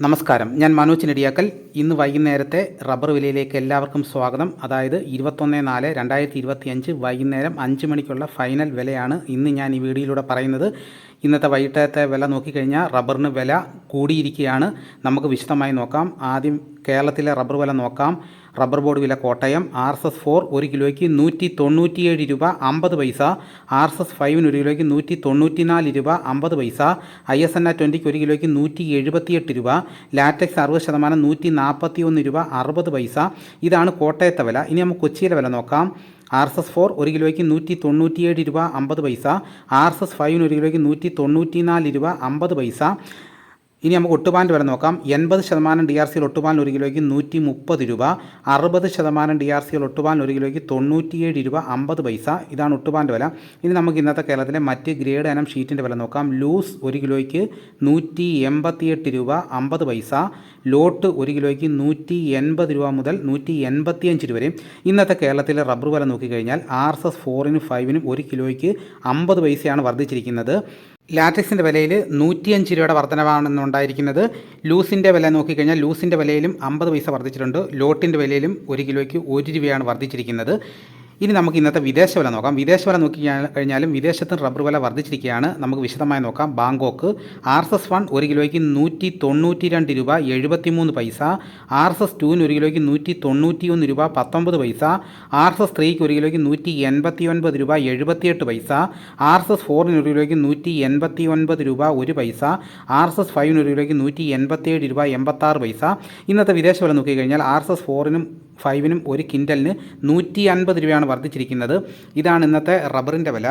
നമസ്കാരം. ഞാൻ മനോജ് നെടിയാക്കൽ ഇന്ന് വൈകുന്നേരത്തെ റബ്ബർ വിലയിലേക്ക് എല്ലാവർക്കും സ്വാഗതം. അതായത് ഇരുപത്തൊന്ന് നാല് രണ്ടായിരത്തി ഇരുപത്തി അഞ്ച് വൈകുന്നേരം അഞ്ച് മണിക്കുള്ള ഫൈനൽ വിലയാണ് ഇന്ന് ഞാൻ ഈ വീഡിയോയിലൂടെ പറയുന്നത്. ഇന്നത്തെ വൈകിട്ടത്തെ വില നോക്കിക്കഴിഞ്ഞാൽ റബ്ബറിന് വില കൂടിയിരിക്കുകയാണ്. നമുക്ക് വിശദമായി നോക്കാം. ആദ്യം കേരളത്തിലെ റബ്ബർ വില നോക്കാം. റബ്ബർ ബോർഡ് വില Kottayam. R S S four ഒരു കിലോയ്ക്ക് നൂറ്റി തൊണ്ണൂറ്റിയേഴ് രൂപ അമ്പത് പൈസ. ആർ എസ് എസ് ഫൈവിന് ഒരു കിലോയ്ക്ക് നൂറ്റി തൊണ്ണൂറ്റിനാല് രൂപ അമ്പത് പൈസ. ഐ എസ് എൻ ആ ട്വന്റിക്ക് ഒരു കിലോയ്ക്ക് നൂറ്റി എഴുപത്തിയെട്ട് രൂപ. ലാറ്റക്സ് അറുപത് ശതമാനം നൂറ്റി നാൽപ്പത്തി ഒന്ന് രൂപ അറുപത് പൈസ. ഇതാണ് കോട്ടയത്തെ വില. ഇനി നമുക്ക് കൊച്ചിയിലെ വില നോക്കാം. ആർ എസ് എസ് ഫോർ ഒരു കിലോയ്ക്ക് നൂറ്റി തൊണ്ണൂറ്റിയേഴ് രൂപ അമ്പത് പൈസ ആർ എസ് എസ് ഫൈവിന് ഒരു കിലോയ്ക്ക് നൂറ്റി തൊണ്ണൂറ്റിനാല് രൂപ അമ്പത് പൈസ. ഇനി നമുക്ക് ഒട്ടുപാലിന്റെ വില നോക്കാം. എൺപത് ശതമാനം ഡി ആർ സിയിൽ ഒട്ടുപാലിന് ഒരു കിലോയ്ക്ക് നൂറ്റി മുപ്പത് രൂപ അറുപത് ശതമാനം ഡി ആർ സിയിൽ ഒട്ടുപാലിന് ഒരു കിലോയ്ക്ക് തൊണ്ണൂറ്റിയേഴ് രൂപ അമ്പത് പൈസ. ഇതാണ് ഒട്ടുപാലിന്റെ വില. ഇനി നമുക്ക് ഇന്നത്തെ കേരളത്തിലെ മറ്റ് ഗ്രേഡ് ഇനം ഷീറ്റിന്റെ വില നോക്കാം. ലൂസ് ഒരു കിലോയ്ക്ക് നൂറ്റി എൺപത്തിയെട്ട് രൂപ അമ്പത് പൈസ. ലോട്ട് ഒരു കിലോയ്ക്ക് നൂറ്റി എൺപത് രൂപ മുതൽ നൂറ്റി എൺപത്തിയഞ്ച് രൂപ വരെ. ഇന്നത്തെ കേരളത്തിലെ റബ്ബർ വില നോക്കിക്കഴിഞ്ഞാൽ ആർ എസ് എസ് ഫോറിനും ഫൈവിനും ഒരു കിലോയ്ക്ക് അമ്പത് പൈസയാണ് വർദ്ധിച്ചിരിക്കുന്നത്. ലാറ്റക്സിന്റെ വിലയിൽ നൂറ്റിയഞ്ച് രൂപയുടെ വർധനവാണെന്നുണ്ടായിരിക്കുന്നത് ലൂസിന്റെ വില നോക്കിക്കഴിഞ്ഞാൽ ലൂസിന്റെ വിലയിലും അമ്പത് പൈസ വർദ്ധിച്ചിട്ടുണ്ട്. ലോട്ടിന്റെ വിലയിലും ഒരു കിലോയ്ക്ക് ഒരു രൂപയാണ് വർദ്ധിച്ചിരിക്കുന്നത്. ഇനി നമുക്ക് ഇന്നത്തെ വിദേശ വില നോക്കാം. വിദേശ വില നോക്കി കഴിഞ്ഞാലും വിദേശത്തും റബ്ബർ വില വർദ്ധിച്ചിരിക്കുകയാണ്. നമുക്ക് വിശദമായി നോക്കാം. Bangkok R S S one ഒരു കിലോയ്ക്ക് നൂറ്റി തൊണ്ണൂറ്റി രണ്ട് രൂപ എഴുപത്തി മൂന്ന് പൈസ. ആർ എസ് എസ് ടുവിന് ഒരു കിലോയ്ക്ക് നൂറ്റി തൊണ്ണൂറ്റി ഒന്ന് രൂപ പത്തൊമ്പത് പൈസ. ആർ എസ് എസ് ത്രീക്ക് ഒരു കിലോയ്ക്ക് നൂറ്റി എൺപത്തി ഒൻപത് രൂപ എഴുപത്തിയെട്ട് പൈസ. ആർ എസ് എസ് ഫോറിന് ഒരു കിലോയ്ക്ക് നൂറ്റി എൺപത്തി ഒൻപത് രൂപ ഒരു പൈസ. ആർ എസ് എസ് ഫൈവിന് ഒരു കിലോയ്ക്ക് നൂറ്റി എൺപത്തിയേഴ് രൂപ എൺപത്താറ് പൈസ. ഇന്നത്തെ വിദേശ വില നോക്കിക്കഴിഞ്ഞാൽ ആർ എസ് എസ് ഫോറിനും ഫൈവിനും ഒരു കിൻഡലിന് നൂറ്റി അൻപത് രൂപയാണ് വർദ്ധിച്ചിരിക്കുന്നത്. ഇതാണ് ഇന്നത്തെ റബ്ബറിന്റെ വില.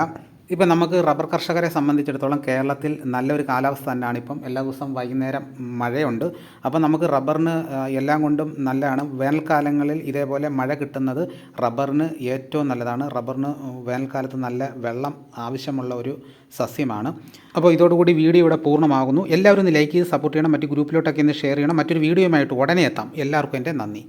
ഇപ്പം നമുക്ക് റബ്ബർ കർഷകരെ സംബന്ധിച്ചിടത്തോളം കേരളത്തിൽ നല്ലൊരു കാലാവസ്ഥ തന്നെയാണ്. ഇപ്പം എല്ലാ ദിവസവും വൈകുന്നേരം മഴയുണ്ട്. അപ്പം നമുക്ക് റബ്ബറിന് എല്ലാം കൊണ്ടും നല്ലതാണ്. വേനൽക്കാലങ്ങളിൽ ഇതേപോലെ മഴ കിട്ടുന്നത് റബ്ബറിന് ഏറ്റവും നല്ലതാണ്. റബ്ബറിന് വേനൽക്കാലത്ത് നല്ല വെള്ളം ആവശ്യമുള്ള ഒരു സസ്യമാണ്. അപ്പോൾ ഇതോടുകൂടി വീഡിയോ ഇവിടെ പൂർണമാകുന്നു. എല്ലാവരും ഒന്ന് ലൈക്ക് ചെയ്ത് സപ്പോർട്ട് ചെയ്യണം. മറ്റ് ഗ്രൂപ്പിലോട്ടൊക്കെ ഒന്ന് ഷെയർ ചെയ്യണം. മറ്റൊരു വീഡിയോയുമായിട്ട് ഉടനെ എത്താം. എല്ലാവർക്കും എന്റെ നന്ദി.